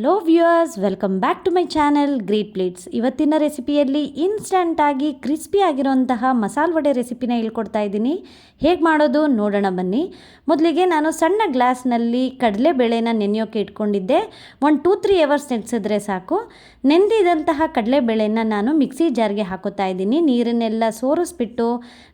Hello viewers welcome back to my channel great plates ಇವತ್ತಿನ ರೆಸಿಪಿಯಲ್ಲಿ ಇನ್ಸ್ಟಂಟಾಗಿ ಕ್ರಿಸ್ಪಿ ಆಗಿರೋಂತಹ ಮಸಾಲ ವಡೆ ರೆಸಿಪಿನ ಹೇಳ್ಕೊಡ್ತಾ ಇದ್ದೀನಿ. ಹೇಗೆ ಮಾಡೋದು ನೋಡೋಣ ಬನ್ನಿ. ಮೊದಲಿಗೆ ನಾನು ಸಣ್ಣ ಗ್ಲಾಸ್ನಲ್ಲಿ ಕಡಲೆಬೇಳೆನ ನೆನೆಯೋಕೆ ಇಟ್ಕೊಂಡಿದ್ದೆ. ಒಂದು ಟೂ ತ್ರೀ ಅವರ್ಸ್ ನೆನೆಸಿದ್ರೆ ಸಾಕು. ನೆಂದಿದಂತಹ ಕಡಲೆಬೇಳೆನ ನಾನು ಮಿಕ್ಸಿ ಜಾರ್ಗೆ ಹಾಕೋತಾ ಇದ್ದೀನಿ. ನೀರನ್ನೆಲ್ಲ ಸೋರಿಸ್ಬಿಟ್ಟು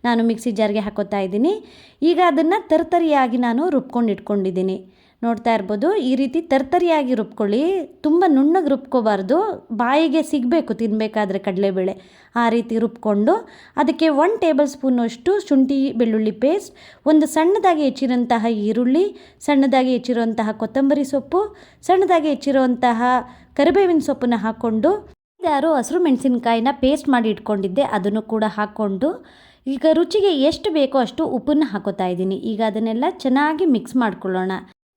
ನಾನು ಮಿಕ್ಸಿ ಜಾರ್ಗೆ ಹಾಕೋತಾ ಇದ್ದೀನಿ. ಈಗ ಅದನ್ನು ತರತರಿಯಾಗಿ ನಾನು ರುಬ್ಕೊಂಡು ಇಟ್ಕೊಂಡಿದ್ದೀನಿ. ನೋಡ್ತಾ ಇರ್ಬೋದು. ಈ ರೀತಿ ತರ್ತರಿಯಾಗಿ ರುಬ್ಕೊಳ್ಳಿ. ತುಂಬ ನುಣ್ಣಗೆ ರುಬ್ಕೋಬಾರ್ದು. ಬಾಯಿಗೆ ಸಿಗಬೇಕು ತಿನ್ನಬೇಕಾದ್ರೆ ಕಡಲೆಬೇಳೆ. ಆ ರೀತಿ ರುಬ್ಕೊಂಡು ಅದಕ್ಕೆ ಒನ್ ಟೇಬಲ್ ಸ್ಪೂನಷ್ಟು ಶುಂಠಿ ಬೆಳ್ಳುಳ್ಳಿ ಪೇಸ್ಟ್ ಒಂದು ಸಣ್ಣದಾಗಿ ಹೆಚ್ಚಿರೋಂತಹ ಈರುಳ್ಳಿ, ಸಣ್ಣದಾಗಿ ಹೆಚ್ಚಿರುವಂತಹ ಕೊತ್ತಂಬರಿ ಸೊಪ್ಪು, ಸಣ್ಣದಾಗಿ ಹೆಚ್ಚಿರುವಂತಹ ಕರಿಬೇವಿನ ಸೊಪ್ಪನ್ನ ಹಾಕ್ಕೊಂಡು ಯಾರು ಹಸಿರು ಮೆಣಸಿನ್ಕಾಯಿನ ಪೇಸ್ಟ್ ಮಾಡಿ ಇಟ್ಕೊಂಡಿದ್ದೆ ಅದನ್ನು ಕೂಡ ಹಾಕ್ಕೊಂಡು ಈಗ ರುಚಿಗೆ ಎಷ್ಟು ಬೇಕೋ ಅಷ್ಟು ಉಪ್ಪನ್ನು ಹಾಕೋತಾ ಇದ್ದೀನಿ. ಈಗ ಅದನ್ನೆಲ್ಲ ಚೆನ್ನಾಗಿ ಮಿಕ್ಸ್ ಮಾಡ್ಕೊಳ್ಳೋಣ.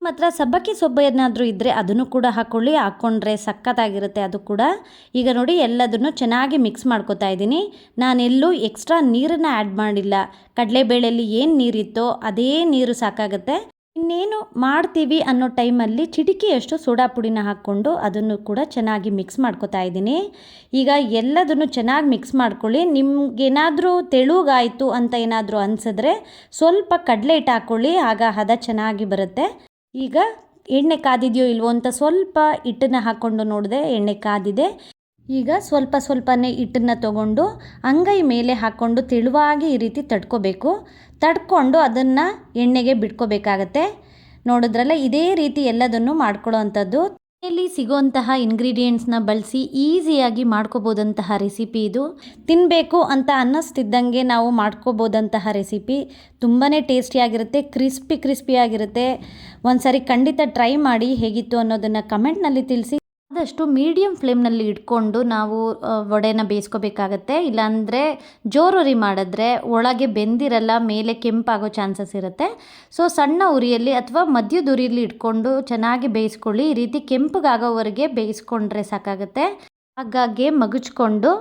ಮಾತ್ರ ಸಬ್ಬಕ್ಕಿ ಸೊಬ್ಬು ಏನಾದರೂ ಇದ್ದರೆ ಅದನ್ನು ಕೂಡ ಹಾಕ್ಕೊಳ್ಳಿ ಹಾಕ್ಕೊಂಡ್ರೆ ಸಖತ್ತಾಗಿರುತ್ತೆ ಅದು ಕೂಡ. ಈಗ ನೋಡಿ ಎಲ್ಲದನ್ನು ಚೆನ್ನಾಗಿ ಮಿಕ್ಸ್ ಮಾಡ್ಕೋತಾ ಇದ್ದೀನಿ. ನಾನೆಲ್ಲೂ ಎಕ್ಸ್ಟ್ರಾ ನೀರನ್ನು ಆ್ಯಡ್ ಮಾಡಿಲ್ಲ. ಕಡಲೆಬೇಳೆಯಲ್ಲಿ ಏನು ನೀರಿತ್ತೋ ಅದೇ ನೀರು ಸಾಕಾಗುತ್ತೆ. ಇನ್ನೇನು ಮಾಡ್ತೀವಿ ಅನ್ನೋ ಟೈಮಲ್ಲಿ ಚಿಟಿಕೆಯಷ್ಟು ಸೋಡಾ ಪುಡಿನ ಹಾಕ್ಕೊಂಡು ಅದನ್ನು ಕೂಡ ಚೆನ್ನಾಗಿ ಮಿಕ್ಸ್ ಮಾಡ್ಕೋತಾ ಇದ್ದೀನಿ. ಈಗ ಎಲ್ಲದನ್ನು ಚೆನ್ನಾಗಿ ಮಿಕ್ಸ್ ಮಾಡ್ಕೊಳ್ಳಿ. ನಿಮ್ಗೇನಾದರೂ ತೆಳುಗಾಯಿತು ಅಂತ ಏನಾದರೂ ಅನಿಸಿದ್ರೆ ಸ್ವಲ್ಪ ಕಡಲೆ ಹಿಟ್ಟು ಹಾಕ್ಕೊಳ್ಳಿ ಆಗ ಹದ ಚೆನ್ನಾಗಿ ಬರುತ್ತೆ. ಈಗ ಎಣ್ಣೆ ಕಾದಿದೆಯೋ ಇಲ್ವೋ ಅಂತ ಸ್ವಲ್ಪ ಹಿಟ್ಟನ್ನು ಹಾಕ್ಕೊಂಡು ನೋಡಿದೆ, ಎಣ್ಣೆ ಕಾದಿದೆ. ಈಗ ಸ್ವಲ್ಪ ಸ್ವಲ್ಪನೇ ಹಿಟ್ಟನ್ನು ತಗೊಂಡು ಅಂಗೈ ಮೇಲೆ ಹಾಕ್ಕೊಂಡು ತೆಳುವಾಗಿ ಈ ರೀತಿ ತಡ್ಕೋಬೇಕು. ತಡ್ಕೊಂಡು ಅದನ್ನು ಎಣ್ಣೆಗೆ ಬಿಟ್ಕೋಬೇಕಾಗತ್ತೆ. ನೋಡಿದ್ರಲ್ಲ, ಇದೇ ರೀತಿ ಎಲ್ಲದನ್ನು ಮಾಡ್ಕೊಳ್ಳೋ ಅಂಥದ್ದು. ಮನೆಯಲ್ಲಿ ಸಿಗುವಂತಹ ಇಂಗ್ರೀಡಿಯೆಂಟ್ಸ್ನ ಬಳಸಿ ಈಸಿಯಾಗಿ ಮಾಡ್ಕೋಬೋದಂತಹ ರೆಸಿಪಿ ಇದು. ತಿನ್ನಬೇಕು ಅಂತ ಅನ್ನಿಸ್ತಿದ್ದಂಗೆ ನಾವು ಮಾಡ್ಕೋಬೋದಂತಹ ರೆಸಿಪಿ ತುಂಬಾ ಟೇಸ್ಟಿಯಾಗಿರುತ್ತೆ, ಕ್ರಿಸ್ಪಿ, ಕ್ರಿಸ್ಪಿಯಾಗಿರುತ್ತೆ. ಒಂದು ಸಾರಿ ಖಂಡಿತ ಟ್ರೈ ಮಾಡಿ ಹೇಗಿತ್ತು ಅನ್ನೋದನ್ನು ಕಮೆಂಟ್ನಲ್ಲಿ ತಿಳಿಸಿ. ಆದಷ್ಟು ಮೀಡಿಯಮ್ ಫ್ಲೇಮ್ನಲ್ಲಿ ಇಟ್ಕೊಂಡು ನಾವು ವಡೆನ ಬೇಯಿಸ್ಕೋಬೇಕಾಗತ್ತೆ. ಇಲ್ಲಾಂದರೆ ಜೋರುರಿ ಮಾಡಿದ್ರೆ ಒಳಗೆ ಬೆಂದಿರಲ್ಲ, ಮೇಲೆ ಕೆಂಪಾಗೋ ಚಾನ್ಸಸ್ ಇರುತ್ತೆ. ಸೊ ಸಣ್ಣ ಉರಿಯಲ್ಲಿ ಅಥವಾ ಮಧ್ಯದ ಉರಿಯಲ್ಲಿ ಇಟ್ಕೊಂಡು ಚೆನ್ನಾಗಿ ಬೇಯಿಸ್ಕೊಳ್ಳಿ. ಈ ರೀತಿ ಕೆಂಪಗಾಗೋವರೆಗೆ ಬೇಯಿಸ್ಕೊಂಡ್ರೆ ಸಾಕಾಗುತ್ತೆ. ಹಾಗಾಗಿ ಮಗುಚ್ಕೊಂಡು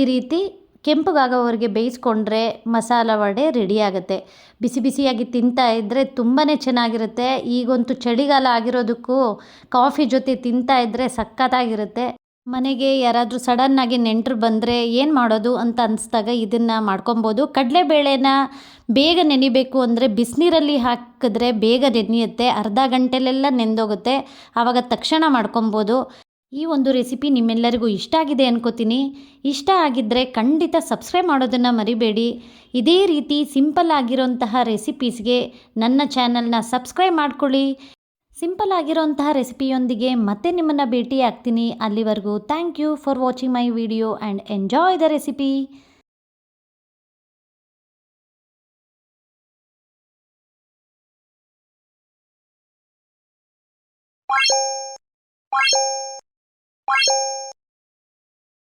ಈ ರೀತಿ ಕೆಂಪಗಾಗೋವರೆಗೆ ಬೇಯಿಸ್ಕೊಂಡ್ರೆ ಮಸಾಲ ವಡೆ ರೆಡಿಯಾಗುತ್ತೆ ಬಿಸಿ ಬಿಸಿಯಾಗಿ ತಿಂತಾ ಇದ್ದರೆ ತುಂಬಾ ಚೆನ್ನಾಗಿರುತ್ತೆ. ಈಗಂತೂ ಚಳಿಗಾಲ ಆಗಿರೋದಕ್ಕೂ ಕಾಫಿ ಜೊತೆ ತಿಂತಾ ಇದ್ದರೆ ಸಖತ್ತಾಗಿರುತ್ತೆ. ಮನೆಗೆ ಯಾರಾದರೂ ಸಡನ್ನಾಗಿ ನೆಂಟರು ಬಂದರೆ ಏನು ಮಾಡೋದು ಅಂತ ಅನಿಸ್ದಾಗ ಇದನ್ನು ಮಾಡ್ಕೊಬೋದು. ಕಡಲೆಬೇಳೆನ ಬೇಗ ನೆನಿಬೇಕು ಅಂದರೆ ಬಿಸಿನೀರಲ್ಲಿ ಹಾಕಿದ್ರೆ ಬೇಗ ನೆನೆಯುತ್ತೆ. ಅರ್ಧ ಗಂಟೆಲೆಲ್ಲ ನೆಂದೋಗುತ್ತೆ. ಆವಾಗ ತಕ್ಷಣ ಮಾಡ್ಕೊಬೋದು. ಈ ಒಂದು ರೆಸಿಪಿ ನಿಮ್ಮೆಲ್ಲರಿಗೂ ಇಷ್ಟ ಆಗಿದೆ ಅನ್ಕೋತೀನಿ. ಇಷ್ಟ ಆಗಿದ್ದರೆ ಖಂಡಿತ ಸಬ್ಸ್ಕ್ರೈಬ್ ಮಾಡೋದನ್ನು ಮರಿಬೇಡಿ. ಇದೇ ರೀತಿ ಸಿಂಪಲ್ ಆಗಿರೋಂತಹ ರೆಸಿಪೀಸ್ಗೆ ನನ್ನ ಚಾನಲ್ನ ಸಬ್ಸ್ಕ್ರೈಬ್ ಮಾಡ್ಕೊಳ್ಳಿ. ಸಿಂಪಲ್ ಆಗಿರೋಂತಹ ರೆಸಿಪಿಯೊಂದಿಗೆ ಮತ್ತೆ ನಿಮ್ಮನ್ನು ಭೇಟಿ ಆಗ್ತೀನಿ ಅಲ್ಲಿವರೆಗೂ thank you for watching my video and enjoy the recipe. Bye.